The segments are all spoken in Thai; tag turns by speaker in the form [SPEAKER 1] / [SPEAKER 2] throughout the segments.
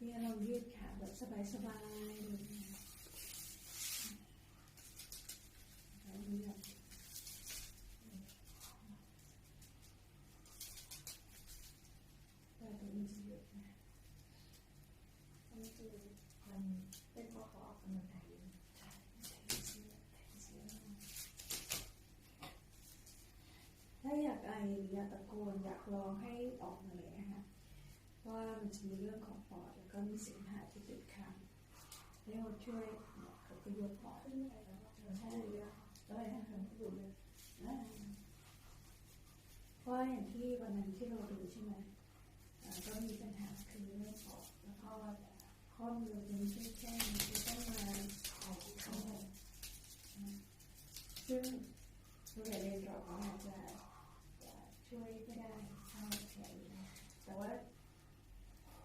[SPEAKER 1] เนี่ยเรายืดขาแบบสบายๆเลยแล้วเลือกแต่ตรงนี้จะเยอะนะ
[SPEAKER 2] นี่คือมันเป็นเพราะเขาออกกำลังกาย
[SPEAKER 1] ใช่ใช่เสียใช่เสียถ้าอยากไอหรืออยากตะโกนอยากร้องให้ออกมาเลยนะคะ ว่ามันจะมีเรื่องของปอดแล้วก็มีเสมหะที่ติดค้างให้เราช่วยเขาก็ยกปอด
[SPEAKER 2] ขึ้นไปแล้วก็เธอ
[SPEAKER 1] ใช่เลย
[SPEAKER 2] แล้วอะไรทั้งนั้ดูเลย
[SPEAKER 1] เพราะอย่างที่วันนั้นที่เราดูใช่ไหมก็มีปัญหาคือเรื่องปอดแล้วก็ข้อมือเป็นเช่นแค่นี้คือต้องมาเอาเข้าซึ่งโรงเรียนเรียนเราก็อาจจะช่วยไม่ได้เท่าแค่แต่ว่า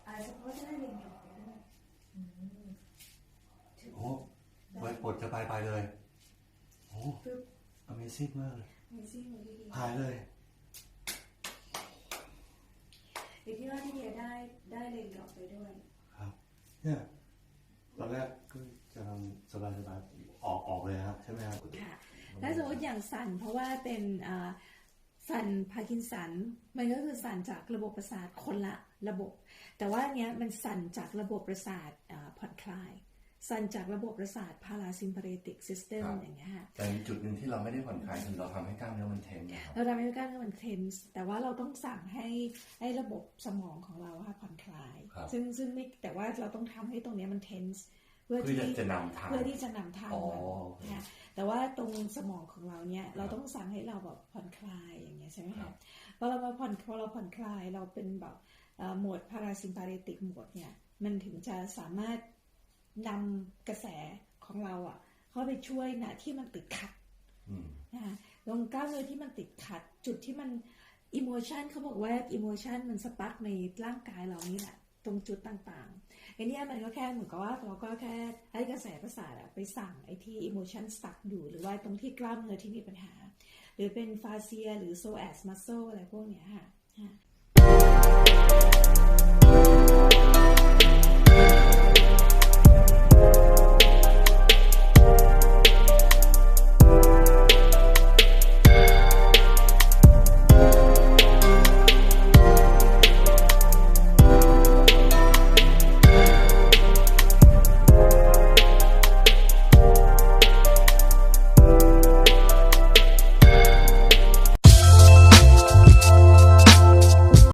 [SPEAKER 1] อาจจะเพราะจะได้เรียนต่อไปด้วย
[SPEAKER 2] อืม
[SPEAKER 1] ถึง
[SPEAKER 3] โอ้ไว้ปวดจะไปไป เลยโอ้
[SPEAKER 1] ปึ๊บ
[SPEAKER 3] Amazing มากเลย
[SPEAKER 1] มีซี่มือที่ดี
[SPEAKER 3] หายเลย
[SPEAKER 1] หรือที่ว่าที่เดียได้ได้เรียนต่อไปด้วย
[SPEAKER 3] ครับ เนี่ยตอนแรกก็จะทำสบายสบายๆออกออกเลยครับใช่ไหมครับ
[SPEAKER 1] ค่ะถ้าสมมติอย่างสั่นเพราะว่าเป็นอ่าสั่นพาร์กินสัน มันก็คือสั่นจากระบบประสาทคนละระบบ แต่ว่าอันเนี้ยมันสั่นจากระบบประสาทอ่าผ่อนคลาย สั่นจากระบบประสาทพาราซิมพาเรติกซิสเต็ม
[SPEAKER 4] ครับ
[SPEAKER 1] อย่างเงี้ยค่ะ
[SPEAKER 4] แต่มีจุดหนึ่งที่เราไม่ได้ผ่อนคลายคือเราทำให้กล้ามเนื้อมันเทนนะครับ
[SPEAKER 1] เราทำให้กล้ามเนื้อมันเทนส์แต่ว่าเราต้องสั่งให้ให้ระบบสมองของเราค่ะผ่อนคลาย
[SPEAKER 4] ครับ
[SPEAKER 1] ซึ่งซึ่งไม่แต่ว่าเราต้องทำให้ตรงเนี้ยมันเทนส์เพื่อ
[SPEAKER 4] เพื่อ
[SPEAKER 1] ที่
[SPEAKER 4] จะนำทาง
[SPEAKER 1] เพื่อที่จะนำทาง
[SPEAKER 4] อ๋อ
[SPEAKER 1] มัน
[SPEAKER 4] โอเค
[SPEAKER 1] ค่ะแต่ว่าตรงสมองของเราเนี่ยเราต้องสั่งให้เราแบบผ่อนคลายอย่างเงี้ยใช่ไหม
[SPEAKER 4] ครั
[SPEAKER 1] คะ
[SPEAKER 4] บ
[SPEAKER 1] พอเรามาผ่อนพอเราผ่อนคลายเราเป็นแบบเอ่อโหมดพาราซิมพาเรติกโหมดเนี่ยมันถึงจะสามารถ นำกระแสของเราอะเข้าไปช่วยนะที่มันติดขัด
[SPEAKER 4] อืม
[SPEAKER 1] นะคะตรงกล้ามเนื้อที่มันติดขัด จุดที่มันอิโมชันเขาบอกว่าอิโมชันมันสปาร์กในร่างกายเรานี่แหละตรงจุดต่างๆไอ้เนี่ยมันก็แค่เหมือนกับว่าเราก็แค่ให้กระแสประสาทอะไปสั่งไอ้ที่อิโมชันสตักอยู่หรือว่าตรงที่กล้ามเนื้อที่มีปัญหา หรือเป็นฟาเซียหรือโซแอสมัสโซอะไรพวกเนี้ยค่ะค่ะ